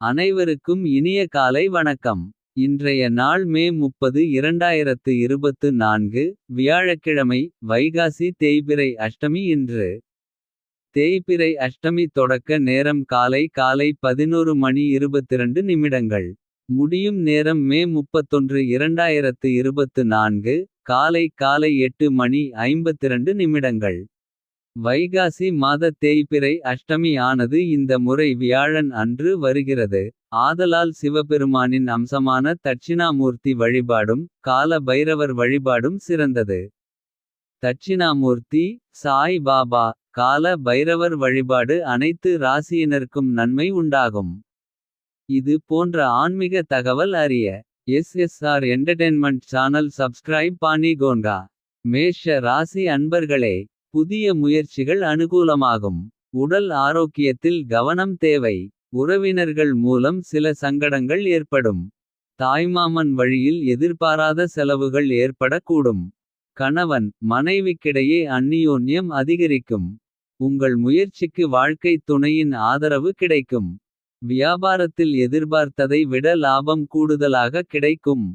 அனைவருக்கும் இனிய காலை வணக்கம். இன்றைய நாள் மே முப்பது இரண்டாயிரத்து இருபத்து நான்கு வியாழக்கிழமை வைகாசி தேய்பிரை அஷ்டமி இன்று. தேய்பிரை அஷ்டமி தொடக்க நேரம் காலை காலை பதினோரு மணி இருபத்திரண்டு நிமிடங்கள். முடியும் நேரம் மே முப்பத்தொன்று இரண்டாயிரத்து இருபத்து நான்கு காலை காலை எட்டு மணி ஐம்பத்திரண்டு நிமிடங்கள். வைகாசி மாத தேய்பிறை அஷ்டமி ஆனது இந்த முறை வியாழன் அன்று வருகிறது. ஆதலால் சிவபெருமானின் அம்சமான தட்சிணாமூர்த்தி வழிபாடும். கால பைரவர் வழிபாடும் சிறந்தது. தட்சிணாமூர்த்தி சாய் பாபா கால பைரவர் வழிபாடு அனைத்து ராசியினருக்கும் நன்மை உண்டாகும். இது போன்ற ஆன்மீக தகவல் அறிய. எஸ்எஸ்ஆர் என்டர்டெயின்மெண்ட் சேனல் சப்ஸ்கிரைப் பண்ணிக்கோங்க. மேஷ ராசி அன்பர்களே புதிய முயற்சிகள் அனுகூலமாகும். உடல் ஆரோக்கியத்தில் கவனம் தேவை. உறவினர்கள் மூலம் சில சங்கடங்கள் ஏற்படும். தாய்மாமன் வழியில் எதிர்பாராத செலவுகள் ஏற்படக்கூடும். கணவன் மனைவிக்கிடையே அந்நியோன்யம் அதிகரிக்கும். உங்கள் முயற்சிக்கு வாழ்க்கைத் துணையின் ஆதரவு கிடைக்கும். வியாபாரத்தில் எதிர்பார்த்ததை விட லாபம் கூடுதலாக கிடைக்கும்.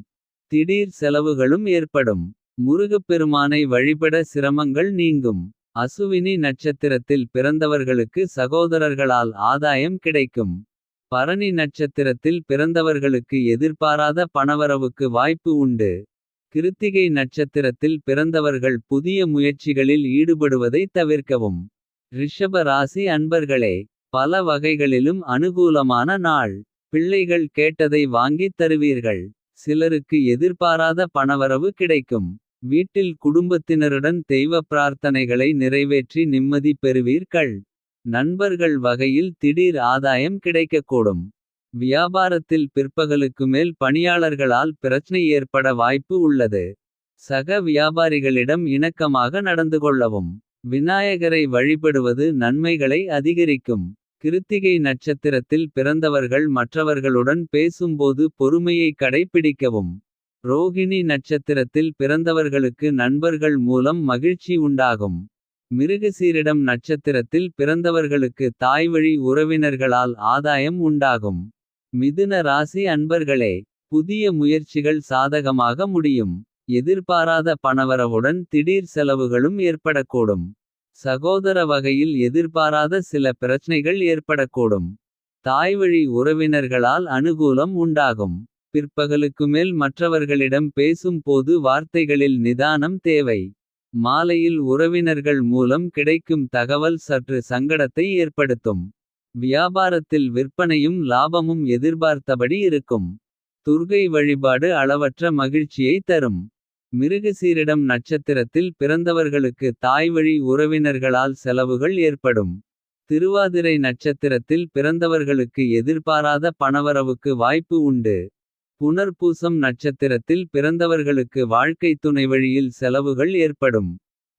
திடீர் செலவுகளும் ஏற்படும். முருகப்பெருமானை வழிபட சிரமங்கள் நீங்கும். அசுவினி நட்சத்திரத்தில் பிறந்தவர்களுக்கு சகோதரர்களால் ஆதாயம் கிடைக்கும். பரணி நட்சத்திரத்தில் பிறந்தவர்களுக்கு எதிர்பாராத பணவரவுக்கு வாய்ப்பு உண்டு. கிருத்திகை நட்சத்திரத்தில் பிறந்தவர்கள் புதிய முயற்சிகளில் ஈடுபடுவதை தவிர்க்கவும். ரிஷப ராசி அன்பர்களே பல வகைகளிலும் அனுகூலமான நாள். பிள்ளைகள் கேட்டதை வாங்கித் தருவீர்கள். சிலருக்கு எதிர்பாராத பணவரவு கிடைக்கும். வீட்டில் குடும்பத்தினருடன் தெய்வ பிரார்த்தனைகளை நிறைவேற்றி நிம்மதி பெறுவீர்கள். நண்பர்கள் வகையில் திடீர் ஆதாயம் கிடைக்கக்கூடும். வியாபாரத்தில் பிற்பகலுக்கு மேல் பணியாளர்களால் பிரச்சனை ஏற்பட வாய்ப்பு உள்ளது. சக வியாபாரிகளிடம் இணக்கமாக நடந்து கொள்ளவும். விநாயகரை வழிபடுவது நன்மைகளை அதிகரிக்கும். கிருத்திகை நட்சத்திரத்தில் பிறந்தவர்கள் மற்றவர்களுடன் பேசும்போது பொறுமையை கடைப்பிடிக்கவும். ரோகிணி நட்சத்திரத்தில் பிறந்தவர்களுக்கு நண்பர்கள் மூலம் மகிழ்ச்சி உண்டாகும். மிருகசீரிடம் நட்சத்திரத்தில் பிறந்தவர்களுக்கு தாய்வழி உறவினர்களால் ஆதாயம் உண்டாகும். மிதுன ராசி அன்பர்களே புதிய முயற்சிகள் சாதகமாக முடியும். எதிர்பாராத பணவரவுடன் திடீர் செலவுகளும் ஏற்படக்கூடும். சகோதர வகையில் எதிர்பாராத சில பிரச்சனைகள் ஏற்படக்கூடும். தாய்வழி உறவினர்களால் அனுகூலம் உண்டாகும். பிற்பகலுக்கு மேல் மற்றவர்களிடம் பேசும் போது வார்த்தைகளில் நிதானம் தேவை. மாலையில் உறவினர்கள் மூலம் கிடைக்கும் தகவல் சற்று சங்கடத்தை ஏற்படுத்தும். வியாபாரத்தில் விற்பனையும் லாபமும் எதிர்பார்த்தபடி இருக்கும். துர்கை வழிபாடு அளவற்ற மகிழ்ச்சியை தரும். மிருகசீரிடம் நட்சத்திரத்தில் பிறந்தவர்களுக்கு தாய்வழி உறவினர்களால் செலவுகள் ஏற்படும். திருவாதிரை நட்சத்திரத்தில் பிறந்தவர்களுக்கு எதிர்பாராத பணவரவுக்கு வாய்ப்பு உண்டு. புனர்பூசம் நட்சத்திரத்தில் பிறந்தவர்களுக்கு வாழ்க்கைத் துணை வழியில் செலவுகள் ஏற்படும்.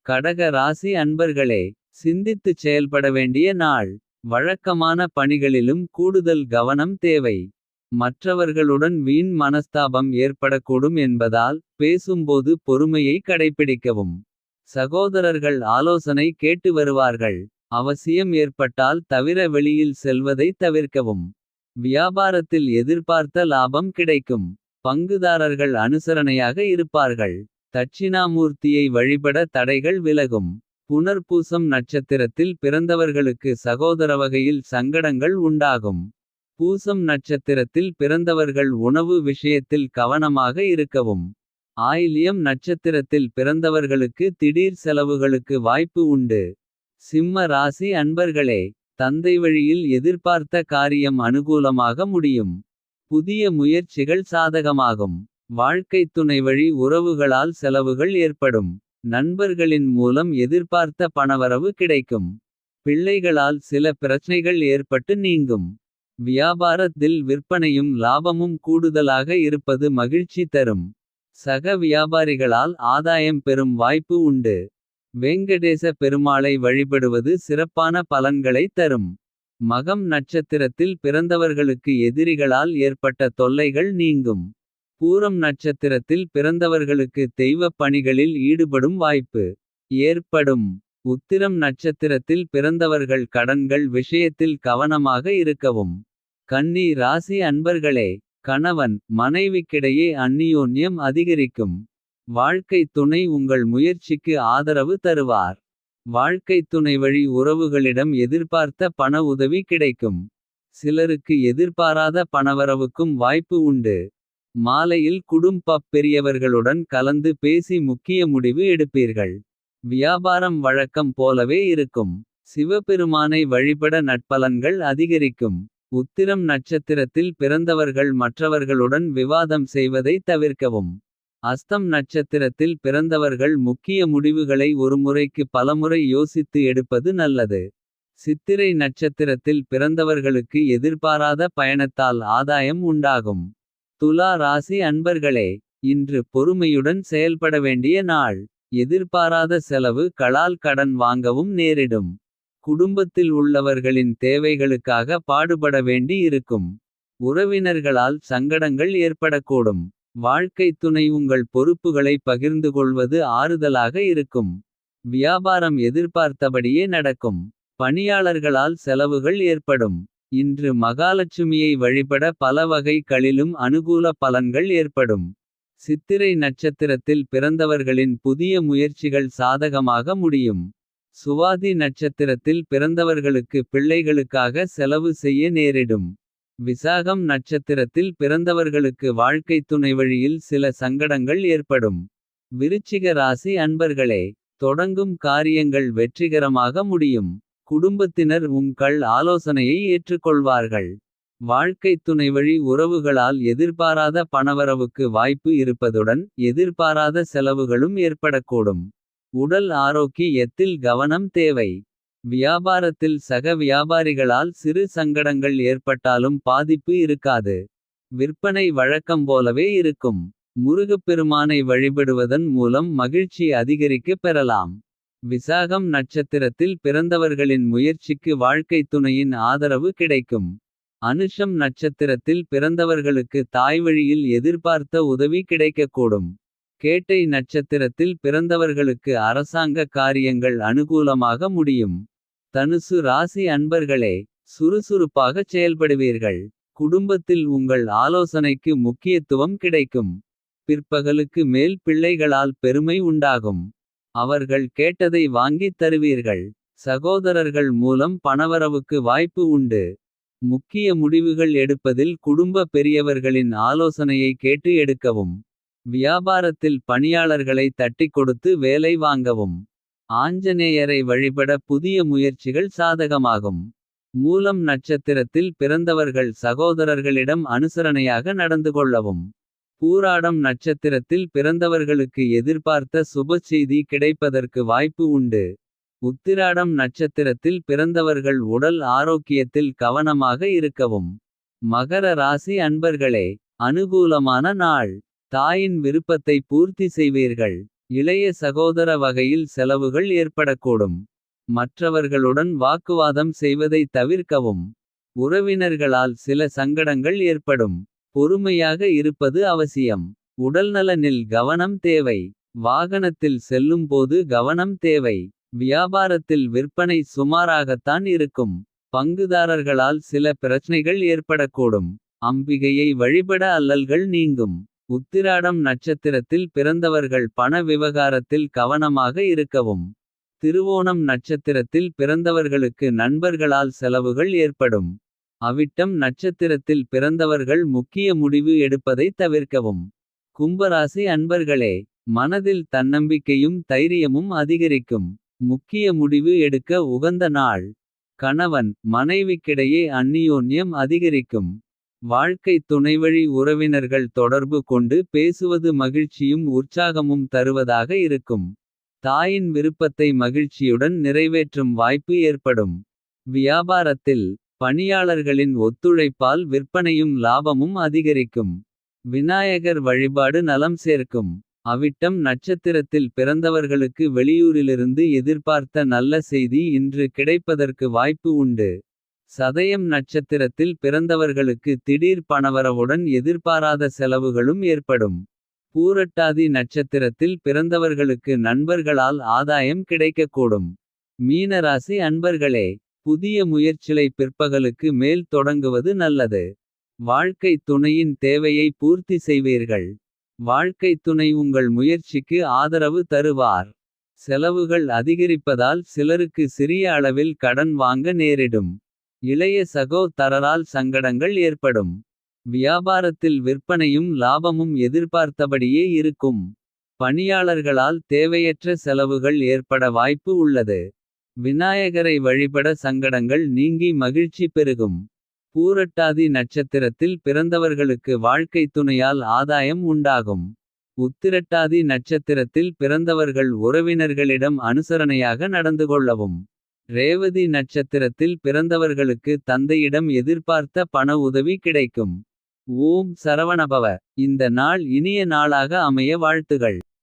கடக ராசி அன்பர்களே சிந்தித்துச் செயல்பட வேண்டிய நாள். வழக்கமான பணிகளிலும் கூடுதல் கவனம் தேவை. மற்றவர்களுடன் வீண் மனஸ்தாபம் ஏற்படக்கூடும் என்பதால். பேசும்போது பொறுமையை கடைப்பிடிக்கவும். சகோதரர்கள் ஆலோசனை கேட்டு வருவார்கள். அவசியம் ஏற்பட்டால் தவிர வெளியில் செல்வதை தவிர்க்கவும். வியாபாரத்தில் எதிர்பார்த்த லாபம் கிடைக்கும். பங்குதாரர்கள் அனுசரணையாக இருப்பார்கள். தட்சிணாமூர்த்தியை வழிபட தடைகள் விலகும். புனர்பூசம் நட்சத்திரத்தில் பிறந்தவர்களுக்கு சகோதர வகையில் சங்கடங்கள் உண்டாகும். பூசம் நட்சத்திரத்தில் பிறந்தவர்கள் உணவு விஷயத்தில் கவனமாக இருக்கவும். ஆயிலியம் நட்சத்திரத்தில் பிறந்தவர்களுக்கு திடீர் செலவுகளுக்கு வாய்ப்பு உண்டு. சிம்ம ராசி அன்பர்களே தந்தை வழியில் எதிர்பார்த்த காரியம் அனுகூலமாக முடியும். புதிய முயற்சிகள் சாதகமாகும். வாழ்க்கைத் துணை வழி உறவுகளால் செலவுகள் ஏற்படும். நண்பர்களின் மூலம் எதிர்பார்த்த பணவரவு கிடைக்கும். பிள்ளைகளால் சில பிரச்சனைகள் ஏற்பட்டு நீங்கும். வியாபாரத்தில் விற்பனையும் லாபமும் கூடுதலாக இருப்பது மகிழ்ச்சி தரும். சக வியாபாரிகளால் ஆதாயம் பெறும் வாய்ப்பு உண்டு. வேங்கடேச பெருமாளை வழிபடுவது சிறப்பான பலன்களை தரும். மகம் நட்சத்திரத்தில் பிறந்தவர்களுக்கு எதிரிகளால் ஏற்பட்ட தொல்லைகள் நீங்கும். பூரம் நட்சத்திரத்தில் பிறந்தவர்களுக்கு தெய்வப் பணிகளில் ஈடுபடும் வாய்ப்பு ஏற்படும். உத்திரம் நட்சத்திரத்தில் பிறந்தவர்கள் கடன்கள் விஷயத்தில் கவனமாக இருக்கவும். கன்னி ராசி அன்பர்களே கணவன் மனைவிக்கிடையே அந்நியோன்யம் அதிகரிக்கும். வாழ்க்கை துணை உங்கள் முயற்சிக்கு ஆதரவு தருவார். வாழ்க்கை துணை வழி உறவுகளிடம் எதிர்பார்த்த பண உதவி கிடைக்கும். சிலருக்கு எதிர்பாராத பணவரவுக்கும் வாய்ப்பு உண்டு. மாலையில் குடும்பப் பெரியவர்களுடன் கலந்து பேசி முக்கிய முடிவு எடுப்பீர்கள். வியாபாரம் வழக்கம் போலவே இருக்கும். சிவபெருமானை வழிபட நட்பலன்கள் அதிகரிக்கும். உத்திரம் நட்சத்திரத்தில் பிறந்தவர்கள் மற்றவர்களுடன் விவாதம் செய்வதை தவிர்க்கவும். அஸ்தம் நட்சத்திரத்தில் பிறந்தவர்கள் முக்கிய முடிவுகளை ஒருமுறைக்கு பலமுறை யோசித்து எடுப்பது நல்லது. சித்திரை நட்சத்திரத்தில் பிறந்தவர்களுக்கு எதிர்பாராத பயணத்தால் ஆதாயம் உண்டாகும். துலா ராசி அன்பர்களே இன்று பொறுமையுடன் செயல்பட வேண்டிய நாள். எதிர்பாராத செலவு களால் கடன் வாங்கவும் நேரிடும். குடும்பத்தில் உள்ளவர்களின் தேவைகளுக்காக பாடுபட வேண்டி இருக்கும். உறவினர்களால் சங்கடங்கள் ஏற்படக்கூடும். வாழ்க்கை துணை உங்கள் பொறுப்புகளை பகிர்ந்து கொள்வது ஆறுதலாக இருக்கும். வியாபாரம் எதிர்பார்த்தபடியே நடக்கும். பணியாளர்களால் செலவுகள் ஏற்படும். இன்று மகாலட்சுமியை வழிபட பல வகைகளிலும் அனுகூல பலன்கள் ஏற்படும். சித்திரை நட்சத்திரத்தில் பிறந்தவர்களின் புதிய முயற்சிகள் சாதகமாக முடியும். சுவாதி நட்சத்திரத்தில் பிறந்தவர்களுக்கு பிள்ளைகளுக்காக செலவு செய்ய நேரிடும். விசாகம் நட்சத்திரத்தில் பிறந்தவர்களுக்கு வாழ்க்கை துணை வழியில் சில சங்கடங்கள் ஏற்படும். விருச்சிக ராசி அன்பர்களே தொடங்கும் காரியங்கள் வெற்றிகரமாக முடியும். குடும்பத்தினர் உங்கள் ஆலோசனையை ஏற்றுக்கொள்வார்கள். வாழ்க்கை துணை வழி உறவுகளால் எதிர்பாராத பணவரவுக்கு வாய்ப்பு இருப்பதுடன். எதிர்பாராத செலவுகளும் ஏற்படக்கூடும். உடல் ஆரோக்கியத்தில் கவனம் தேவை. வியாபாரத்தில் சக வியாபாரிகளால் சிறு சங்கடங்கள் ஏற்பட்டாலும் பாதிப்பு இருக்காது. விற்பனை வழக்கம் போலவே இருக்கும். முருகப்பெருமானை வழிபடுவதன் மூலம் மகிழ்ச்சி அதிகரிக்கப் பெறலாம். விசாகம் நட்சத்திரத்தில் பிறந்தவர்களின் முயற்சிக்கு வாழ்க்கை துணையின் ஆதரவு கிடைக்கும். அனுஷம் நட்சத்திரத்தில் பிறந்தவர்களுக்கு தாய்வழியில் எதிர்பார்த்த உதவி கிடைக்கக்கூடும். கேட்டை நட்சத்திரத்தில் பிறந்தவர்களுக்கு அரசாங்க காரியங்கள் அனுகூலமாக முடியும். தனுசு ராசி அன்பர்களே சுறுசுறுப்பாகச் செயல்படுவீர்கள். குடும்பத்தில் உங்கள் ஆலோசனைக்கு முக்கியத்துவம் கிடைக்கும். பிற்பகலுக்கு மேல் பிள்ளைகளால் பெருமை உண்டாகும். அவர்கள் கேட்டதை வாங்கித் தருவீர்கள். சகோதரர்கள் மூலம் பணவரவுக்கு வாய்ப்பு உண்டு. முக்கிய முடிவுகள் எடுப்பதில் குடும்ப பெரியவர்களின் ஆலோசனையை கேட்டு எடுக்கவும். வியாபாரத்தில் பணியாளர்களை தட்டிக் கொடுத்து வேலை வாங்கவும். ஆஞ்சநேயரை வழிபட புதிய முயற்சிகள் சாதகமாகும். மூலம் நட்சத்திரத்தில் பிறந்தவர்கள் சகோதரர்களிடம் அனுசரணையாக நடந்து கொள்ளவும். பூராடம் நட்சத்திரத்தில் பிறந்தவர்களுக்கு எதிர்பார்த்த சுபச்செய்தி கிடைப்பதற்கு வாய்ப்பு உண்டு. உத்திராடம் நட்சத்திரத்தில் பிறந்தவர்கள் உடல் ஆரோக்கியத்தில் கவனமாக இருக்கவும். மகர ராசி அன்பர்களே அனுகூலமான நாள். தாயின் விருப்பத்தை பூர்த்தி செய்வீர்கள். இளைய சகோதர வகையில் செலவுகள் ஏற்படக்கூடும். மற்றவர்களுடன் வாக்குவாதம் செய்வதை தவிர்க்கவும். உறவினர்களால் சில சங்கடங்கள் ஏற்படும். பொறுமையாக இருப்பது அவசியம். உடல்நலனில் கவனம் தேவை. வாகனத்தில் செல்லும் போது கவனம் தேவை. வியாபாரத்தில் விற்பனை சுமாராகத்தான் இருக்கும். பங்குதாரர்களால் சில பிரச்சனைகள் ஏற்படக்கூடும். அம்பிகையை வழிபட அல்லல்கள் நீங்கும். உத்திராடம் நட்சத்திரத்தில் பிறந்தவர்கள் பண விவகாரத்தில் கவனமாக இருக்கவும். திருவோணம் நட்சத்திரத்தில் பிறந்தவர்களுக்கு நண்பர்களால் செலவுகள் ஏற்படும். அவிட்டம் நட்சத்திரத்தில் பிறந்தவர்கள் முக்கிய முடிவு எடுப்பதை தவிர்க்கவும். கும்பராசி அன்பர்களே மனதில் தன்னம்பிக்கையும் தைரியமும் அதிகரிக்கும். முக்கிய முடிவு எடுக்க உகந்த நாள். கணவன் மனைவிக்கிடையே அந்நியோன்யம் அதிகரிக்கும். வாழ்க்கை துணைவழி உறவினர்கள் தொடர்பு கொண்டு பேசுவது மகிழ்ச்சியும் உற்சாகமும் தருவதாக இருக்கும். தாயின் விருப்பத்தை மகிழ்ச்சியுடன் நிறைவேற்றும் வாய்ப்பு ஏற்படும். வியாபாரத்தில் பணியாளர்களின் ஒத்துழைப்பால் விற்பனையும் லாபமும் அதிகரிக்கும். விநாயகர் வழிபாடு நலம் சேர்க்கும். அவிட்டம் நட்சத்திரத்தில் பிறந்தவர்களுக்கு வெளியூரிலிருந்து எதிர்பார்த்த நல்ல செய்தி இன்று கிடைப்பதற்கு வாய்ப்பு உண்டு. சதயம் நட்சத்திரத்தில் பிறந்தவர்களுக்கு திடீர் பணவரவுடன் எதிர்பாராத செலவுகளும் ஏற்படும். பூரட்டாதி நட்சத்திரத்தில் பிறந்தவர்களுக்கு நண்பர்களால் ஆதாயம் கிடைக்கக்கூடும். மீனராசி அன்பர்களே புதிய முயற்சிலை பிற்பகலுக்கு மேல் தொடங்குவது நல்லது. வாழ்க்கை துணையின் தேவையை பூர்த்தி செய்வீர்கள். வாழ்க்கை துணை உங்கள் முயற்சிக்கு ஆதரவு தருவார். செலவுகள் அதிகரிப்பதால் சிலருக்கு சிறிய அளவில் கடன் வாங்க நேரிடும். இளைய சகோதரரால் சங்கடங்கள் ஏற்படும். வியாபாரத்தில் விற்பனையும் லாபமும் எதிர்பார்த்தபடியே இருக்கும். பணியாளர்களால் தேவையற்ற செலவுகள் ஏற்பட வாய்ப்பு உள்ளது. விநாயகரை வழிபட சங்கடங்கள் நீங்கி மகிழ்ச்சி பெருகும். பூரட்டாதி நட்சத்திரத்தில் பிறந்தவர்களுக்கு வாழ்க்கை துணையால் ஆதாயம் உண்டாகும். உத்திரட்டாதி நட்சத்திரத்தில் பிறந்தவர்கள் உறவினர்களிடம் அனுசரணையாக நடந்து கொள்ளவும். ரேவதி நட்சத்திரத்தில் பிறந்தவர்களுக்கு தந்தையிடம் எதிர்பார்த்த பண உதவி கிடைக்கும். ஓம் சரவணபவ இந்த நாள் இனிய நாளாக அமைய வாழ்த்துகள்.